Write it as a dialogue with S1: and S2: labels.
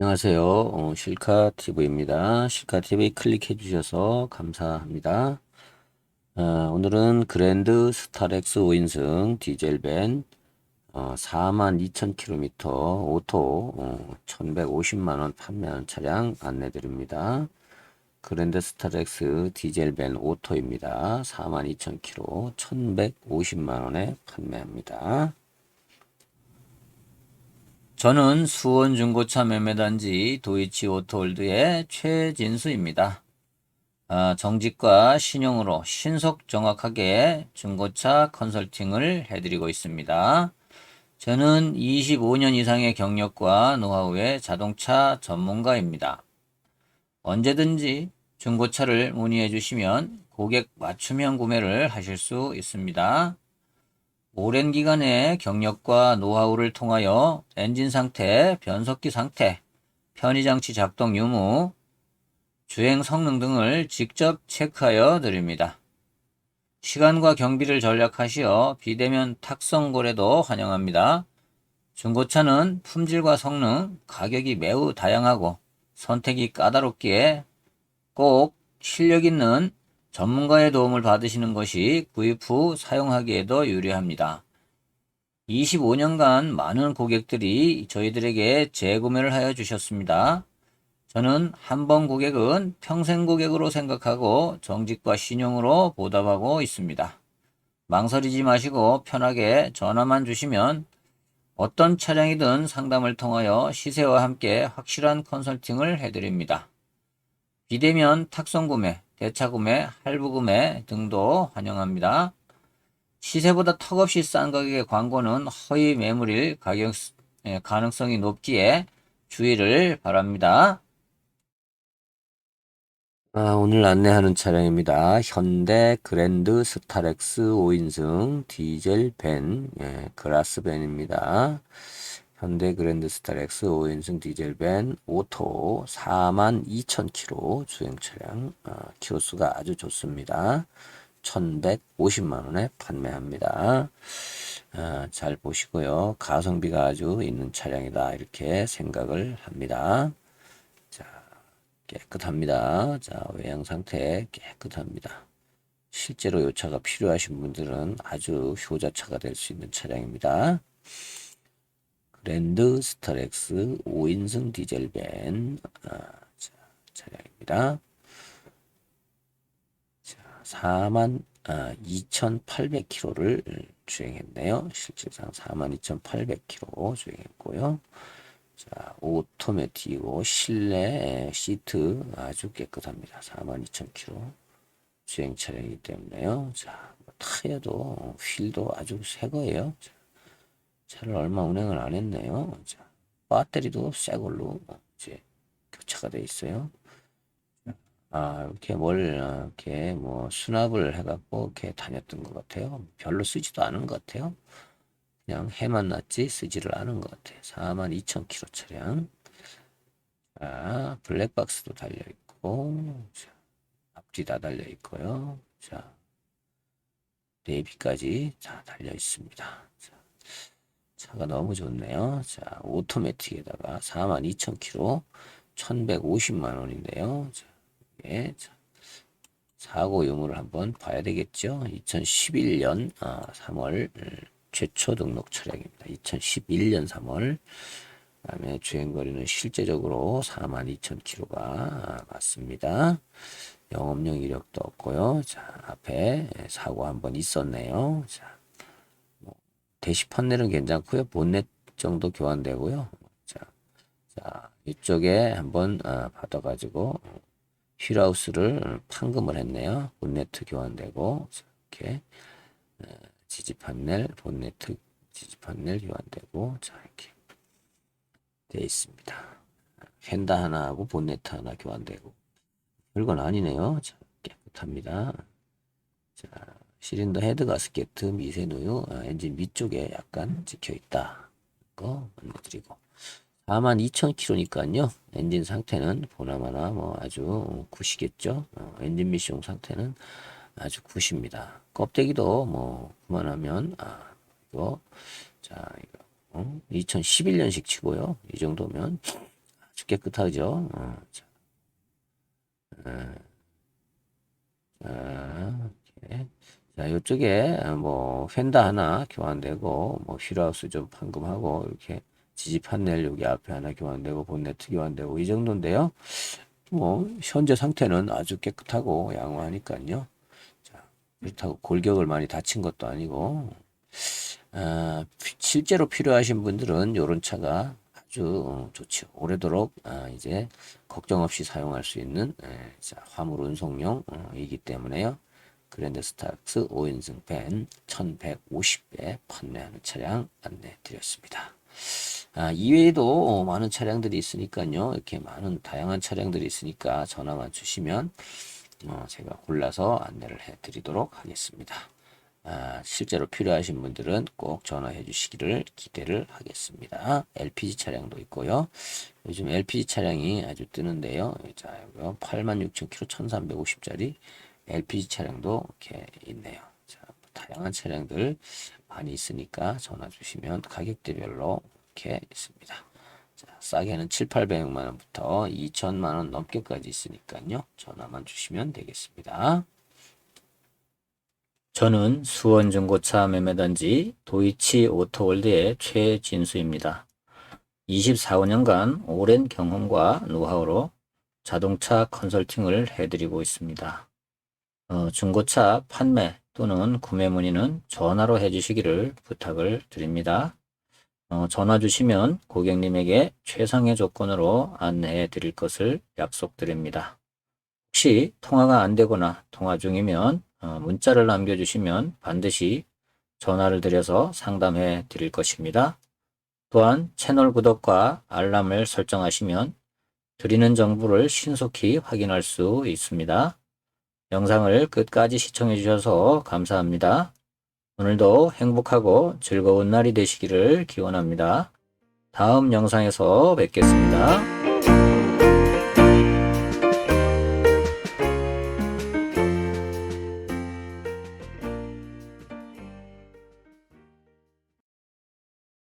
S1: 안녕하세요. 어, 실카 TV입니다. 실카 TV 클릭해 주셔서 감사합니다. 어, 오늘은 그랜드 스타렉스 5인승 디젤 밴 어, 42,000km 오토 어, 1,150만 원 판매한 차량 안내 드립니다. 그랜드 스타렉스 디젤 밴 오토입니다. 42,000km 1,150만 원에 판매합니다. 저는 수원 중고차 매매단지 도이치 오토홀드의 최진수입니다. 아, 정직과 신용으로 신속 정확하게 중고차 컨설팅을 해드리고 있습니다. 저는 25년 이상의 경력과 노하우의 자동차 전문가입니다. 언제든지 중고차를 문의해 주시면 고객 맞춤형 구매를 하실 수 있습니다. 오랜 기간의 경력과 노하우를 통하여 엔진 상태, 변속기 상태, 편의장치 작동 유무, 주행 성능 등을 직접 체크하여 드립니다. 시간과 경비를 절약하시어 비대면 탁송 거래도 환영합니다. 중고차는 품질과 성능, 가격이 매우 다양하고 선택이 까다롭기에 꼭 실력 있는 전문가의 도움을 받으시는 것이 구입 후 사용하기에도 유리합니다. 25년간 많은 고객들이 저희들에게 재구매를 하여 주셨습니다. 저는 한 번 고객은 평생 고객으로 생각하고 정직과 신용으로 보답하고 있습니다. 망설이지 마시고 편하게 전화만 주시면 어떤 차량이든 상담을 통하여 시세와 함께 확실한 컨설팅을 해드립니다. 비대면 탁송 구매, 대차 구매, 할부 구매 등도 환영합니다. 시세보다 턱없이 싼 가격의 광고는 허위 매물일 가격 예, 가능성이 높기에 주의를 바랍니다. 아, 오늘 안내하는 차량입니다. 현대 그랜드 스타렉스 5인승 디젤 밴, 예, 그라스 밴입니다. 현대 그랜드 스타 렉스 5인승 디젤 밴 오토 42,000km 주행 차량 어, 키로수가 아주 좋습니다. 1,150만 원에 판매합니다. 어, 잘 보시고요. 가성비가 아주 있는 차량이다 이렇게 생각을 합니다. 자 깨끗합니다. 자 외양 상태 깨끗합니다. 실제로 이 차가 필요하신 분들은 아주 효자차가 될 수 있는 차량입니다. 랜드 스타렉스 5인승 디젤 밴 아, 자, 차량입니다. 자, 4만 아, 2,800km를 주행했네요. 실질상 42,800km 주행했고요. 자, 오토매틱이고 실내 시트 아주 깨끗합니다. 42,000km 주행 차량이기 때문에요. 자, 뭐 타이어도 휠도 아주 새 거예요. 자, 차를 얼마 운행을 안 했네요. 자, 배터리도 새 걸로 이제 교체가 돼 있어요. 아, 이렇게 뭘, 이렇게 뭐 수납을 해갖고 이렇게 다녔던 것 같아요. 별로 쓰지도 않은 것 같아요. 그냥 해만 났지 쓰지를 않은 것 같아요. 42,000km 차량. 자, 블랙박스도 달려있고, 자, 앞뒤 다 달려있고요. 자, 내비까지 다 달려있습니다. 자, 차가 너무 좋네요. 자, 오토매틱에다가 42,000km 1,150만 원인데요. 자, 예, 자, 사고 유무를 한번 봐야 되겠죠. 2011년 아, 3월 최초 등록 차량입니다. 2011년 3월 그 다음에 주행거리는 실제적으로 42,000km가 맞습니다. 영업용 이력도 없고요. 자, 앞에 사고 한번 있었네요. 자, 대시 판넬은 괜찮고요. 본넷 정도 교환되고요. 자, 자 이쪽에 한번 어, 받아가지고 휠하우스를 판금을 했네요. 본네트 교환되고 이렇게 어, 지지 판넬, 본네트 지지 판넬 교환되고 자 이렇게 돼 있습니다. 휀다 하나 하고 본네트 하나 교환되고 별건 아니네요. 자, 깨끗합니다. 자, 시린더 헤드 가스켓 미세 누유 아, 엔진 밑쪽에 약간 찍혀 있다. 거 알려드리고 42,000km니까요. 엔진 상태는 보나마나 뭐 아주 굿이겠죠. 어, 엔진 미션 상태는 아주 굿입니다. 껍데기도 뭐 그만하면 아 이거 자 이거 어? 2011년식 치고요. 이 정도면 아주 깨끗하죠. 어, 자, 어, 자, 이렇게. 자, 이쪽에 뭐 펜다 하나 교환되고 뭐 휠하우스 좀 판금하고 이렇게 지지 판넬 여기 앞에 하나 교환되고 본네트 교환되고 이 정도인데요. 뭐 현재 상태는 아주 깨끗하고 양호하니까요. 자, 그렇다고 골격을 많이 다친 것도 아니고 아, 피- 실제로 필요하신 분들은 이런 차가 아주 어, 좋죠. 오래도록 아, 이제 걱정 없이 사용할 수 있는 에, 자, 화물 운송용이기 때문에요. 그랜드 스타렉스 5인승 밴 1150배 판매하는 차량 안내 드렸습니다. 아, 이외에도 많은 차량들이 있으니까요. 이렇게 많은 다양한 차량들이 있으니까 전화만 주시면 어, 제가 골라서 안내를 해 드리도록 하겠습니다. 아, 실제로 필요하신 분들은 꼭 전화해 주시기를 기대를 하겠습니다. LPG 차량도 있고요. 요즘 LPG 차량이 아주 뜨는데요. 자, 이거 86,000km 1350짜리 LPG 차량도 이렇게 있네요. 자, 다양한 차량들 많이 있으니까 전화 주시면 가격대별로 이렇게 있습니다. 자, 싸게는 7, 800만 원부터 2천만 원 넘게까지 있으니까요. 전화만 주시면 되겠습니다.
S2: 저는 수원 중고차 매매단지 도이치 오토월드의 최진수입니다. 24년간 오랜 경험과 노하우로 자동차 컨설팅을 해드리고 있습니다. 어, 중고차 판매 또는 구매 문의는 전화로 해주시기를 부탁을 드립니다. 어, 전화 주시면 고객님에게 최상의 조건으로 안내해 드릴 것을 약속드립니다. 혹시 통화가 안 되거나 통화 중이면 어, 문자를 남겨주시면 반드시 전화를 드려서 상담해 드릴 것입니다. 또한 채널 구독과 알람을 설정하시면 드리는 정보를 신속히 확인할 수 있습니다. 영상을 끝까지 시청해 주셔서 감사합니다. 오늘도 행복하고 즐거운 날이 되시기를 기원합니다. 다음 영상에서 뵙겠습니다.